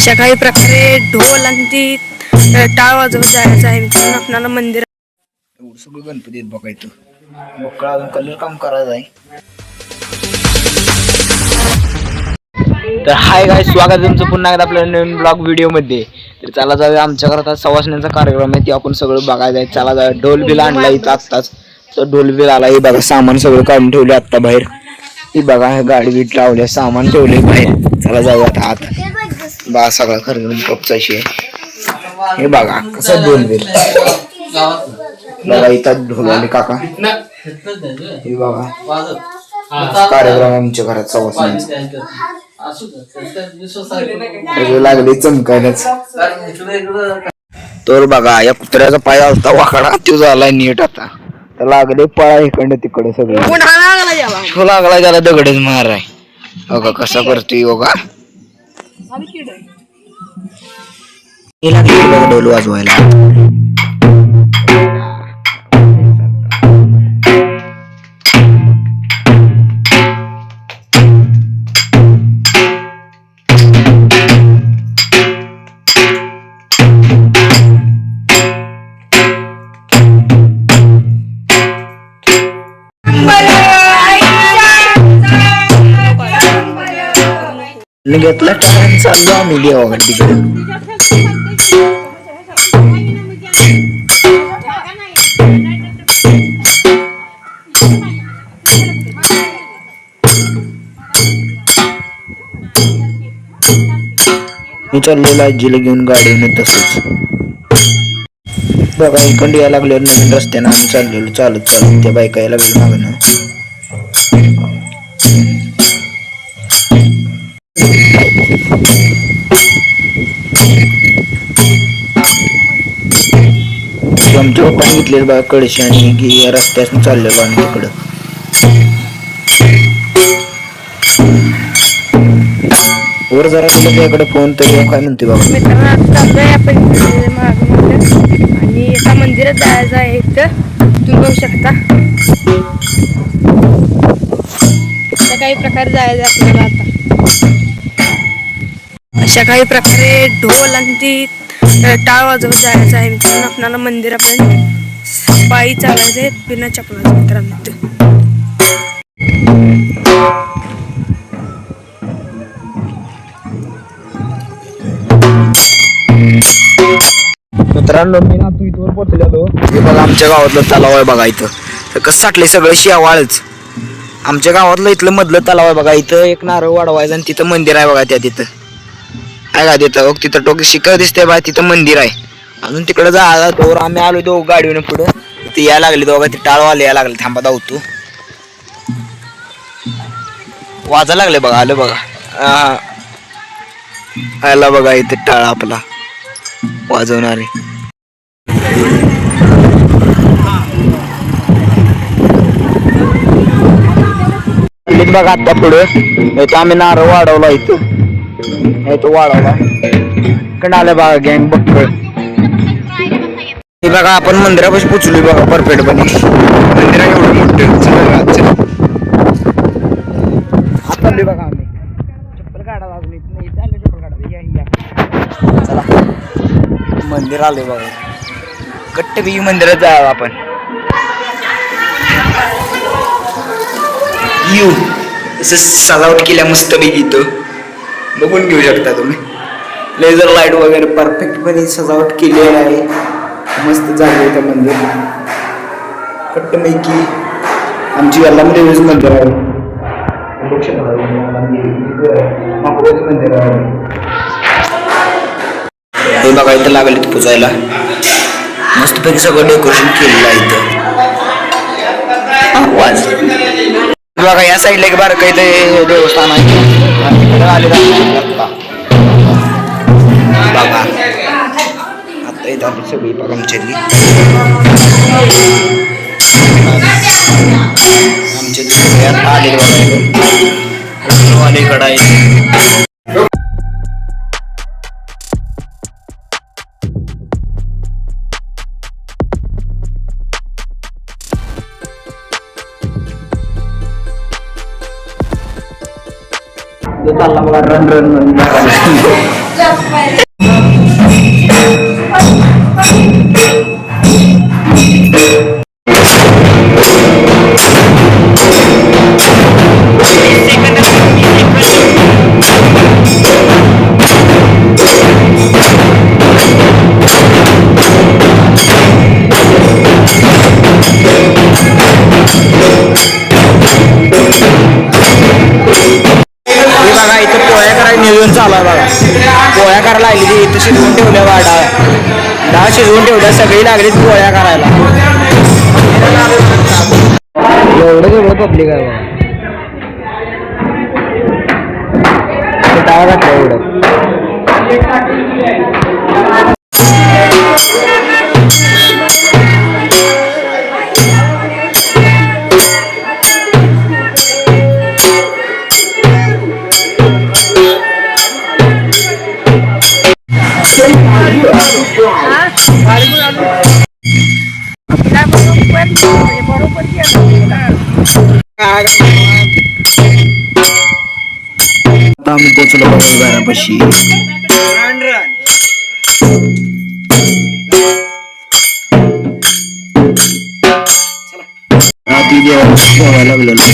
अशा काही प्रकारे ढोल आणि ती टाळ वाजवत जायचं आहे मित्रांनो. आपल्याला मंदिर एवढं सगळं गणपतीत बघायचं मोकळा अजून कलर काम करायचं आहे. तर हाय काय स्वागत आहे तुमचं पुन्हा एकदा आपल्या नवीन ब्लॉग व्हिडिओमध्ये तर चला जाऊया आमच्या घरात आज सवासण्यांचा कार्यक्रम आहे ते आपण सगळं बघायचं आहे. चला जाऊया ढोल बिल आणला इथं आत्ताच. तर ढोल बिल आला हे बघा सामान सगळं काढून ठेवले आत्ता बाहेर. ही बघा हे गाडी बीट लावले सामान ठेवले बाहेर. चला जाऊया आता आत. बघा सगळा खरं कपचा आहे. हे बघा कसं ढोल बिल बघा इथं ढोलवाले काका. हे बघा. कार्यक्रम आमच्या घरात सवासण्यांचा लागले चमकायलाच तर बघा या कुत्र्याचा पाय आलता वाकडा तो झालाय नीट आता. तर लागले पळा इकडे तिकडे सगळे. तो लागला त्याला दगडच माराय. बघा कसा करतोय बघा हे लागले डोलू वाजवायला. घेतला टाइम चाललो आम्ही देवा तिकडे मी चाललेलो आजीला घेऊन गाडीने तसंच. बघा इकडे यायला लागल्यावर नवीन रस्त्यानं आम्ही चाललेलो चालत चालत त्या बायका यायला लागल्या मागणं आमच्या घेतलेलं बघा कळशी आणि की या रस्त्यातून चाललेलो आम्ही तिकडं वर जरा गेलं त्याकडे फोन तरी हो, काय म्हणते बाबा? मित्रांनो चाललोय आपण मागं मोठं आणि एका मंदिरात जायचं आहे इथं. तुम्ही बघू शकता. अशा काही प्रकारे जायचं आहे आपल्याला आता. अशा काही प्रकारे ढोल आणि ती टाळ वाजवून जायचं आहे मित्रांनो आपल्याला मंदिर आपण पायी चालायचं आहे बिना चपलाचं मित्रांनो. मित्रांनो मी ना तू इथवर पोहोचलेलो. हे बघा आमच्या गावातलं तलाव आहे बघा इथं. तर कसं साठलंय सगळं शेवाळच. आमच्या गावातलं इथलं मधलं तलाव आहे बघा इथं एक नारळ वाढवायचं आणि तिथं मंदिर आहे बघा त्या तिथं. आहे का तिथं? बघ तिथं टोक शिखर दिसते बघा तिथं मंदिर आहे. अजून तिकडे जा तोवर आम्ही आलो तो गाडीने पुढं. ते यायला लागले तो ते टाळवाले यायला लागले. थांबा धावतो वाजा लागले बघा आलं बघा. आला बघा इथे टाळ आपला. वाजवणारे. बघा आता पुढे. तर आम्ही नारळ वाढवला इथं. तो वाढवला. इकडे आलं बघा गँग बघ हे बघा आपण मंदिरापाशी पोचलोय बघा परफेक्ट पणे मंदिर आहे एवढं मोठं बघा, चाललोय बघा आम्ही. चप्पल काढा अजून इथं नाही. आले चप्पल काढा या या. चला. मंदिर आलोय बघा. कट्टपैकी मंदिरात जावं आपण. येऊ असं सजावट केल्या मस्त पैकी इथं बघून घेऊ शकता तुम्ही. लेझर लाइट वगैरे परफेक्टपणे सजावट केलेली आहे. मस्त जागे इथं मंदिर. कट्टपैकी आमची यालामध्ये म्हणजे मंदिर आहे मंदिर आहे हे बघा इथं लागले पुजायला. मस्तपैकी सगळं डेकोरेशन केलेलं आहे इथं. आवाज. बघा या साईडला एक बार काही ते देवस्थान आहे. आलेलं बघा. आमच्यातली आमच्या सगळे आता आलेले अलीकडं आहे तो चालला बघा रन रन म्हणून पोळ्या करायला लागली ती इथं शिजवून ठेवल्या बा डाळ डाळ शिजवून ठेवल्या सगळी लागली पोळ्या करायला. एवढं जेवढं पब्लिक आहे बघा. डाळ घातल्या एवढं. आता आम्ही पोचलो बघा घरापाशी. आधी जेवण जेवायला लागलेलो.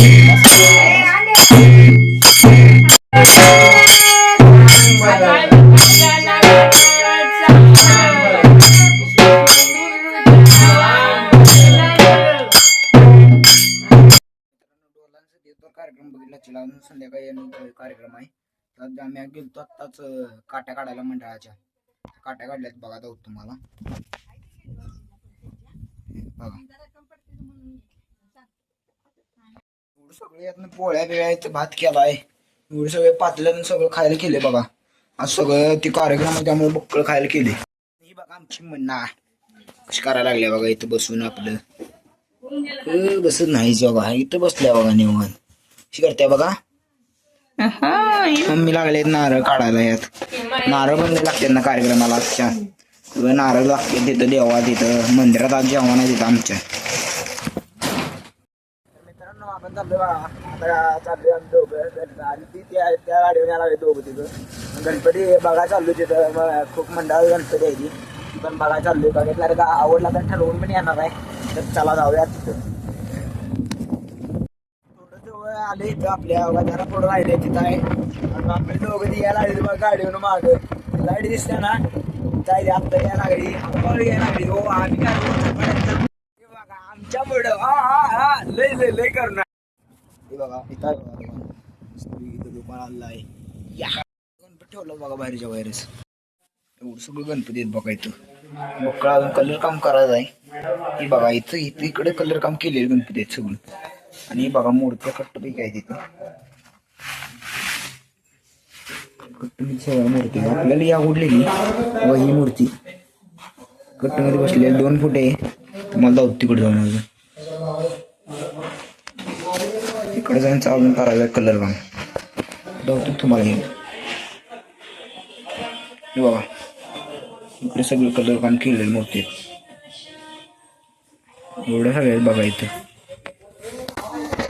कार्यक्रम बघितला चिला संध्याकाळी कार्यक्रम आहे. तर आम्ही गेलतो आत्ताच काट्या काढायला मंडळाच्या. काट्या काढल्यात बघा जाऊ तुम्हाला. बघा. सगळे यातनं पोळ्या बिळ्या इथं भात केलाय. एवढे सगळे पातल्यानं सगळं खायला केले बघा. आज सगळं ते कार्यक्रम त्यामुळे बक्कळ खायला केले ही बघा आमची म्हणणा कशी करायला लागल्या बघा इथं बसून आपलं. बसत नाही बघा. इथं बसल्या बघा निवांत. कशी करते बघा? मम्मी लागले नारळ काढायला यात. नारळ बनले लागतात ना कार्यक्रमाला आजच्या. नारळ लागते तिथं देवा तिथं. मंदिरात आज जेवण आहे तिथं आमच्या. मित्रांनो आपण चाललोय बघा. आता चाललोय आम्ही दोघं आणि ती त्या त्या गाडीवर यायला लागले दोघं तिथं गणपती बघा चाललो तिथं. खूप मंडळ गणपती आहे ती ती पण बघा चाललोय. बघितलं का आवडला तर ठरवून पण येणार आहे. तर चला जाऊया तिथं. आले इथं आपल्या जरा पुढं राहिले तिथं आहे. आणि आपले दोघं ती यायला लागली बघा गाडीवर माग. लाइट दिसते ना जायला आत्ता यायला लागली. आपण यायला लागली. हो आम्ही काय बघा आमच्या पुढं. हा हा हा. लय लय लय करणार. हे बघा इथं आहे इथं दुकान आलं आहे या. गणपती ठेवलं बघा बाहेरच्या बाहेरच. एवढं सगळं गणपती आहेत बघा इथं. मोकळा अजून कलर काम करायचं आहे. हे बघा इथं इथं इकडे कलर काम केलेलं गणपती आहेत सगळं. आणि बघा मूर्त्या कट्टपैकी आहे तिथे. सगळ्या मूर्ती आपल्याला ही आवडलेली व ही मूर्ती. कट्टमध्ये बसलेली दोन फुट आहे तुम्हाला जाऊ तिकडे जाऊन अजून. इकडे जाऊन चालून करायचं कलर काम जाऊ तुम्हाला येईल बघा. इकडे सगळे कलर काम केलेलं मूर्ती एवढं सगळ्यात बघा इथं.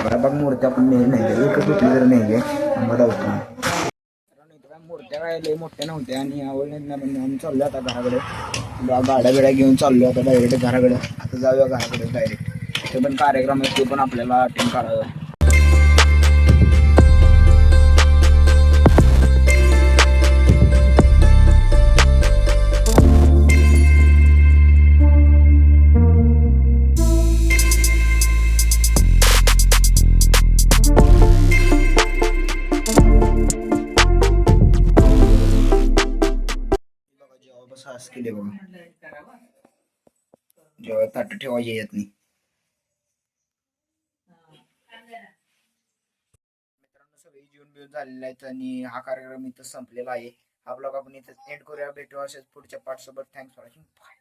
बघा बघ मूर्त्या आपण नेली नाही एकच कुठली जर नाही आहे आम्हाला होतो मूर्त्या काय लय मोठ्या नव्हत्या आणि आवडल्या नाही. पण आम्ही चाललो आता घराकडे. गाड्या बिड्या घेऊन चाललो आता डायरेक्ट घराकडे. आता जाऊया घराकडे डायरेक्ट ते पण कार्यक्रम आहे ते पण आपल्याला अटेंड करावं. केले बघा. जेव्हा ताट ठेवायची येत नाही. मित्रांनो सगळे जेवण बिवून झालेले आहेत आणि हा कार्यक्रम इथं संपलेला आहे. हा ब्लॉग आपण इथं एंड करूया. भेटू असेच पुढच्या पार्ट सोबत. Thanks for watching bye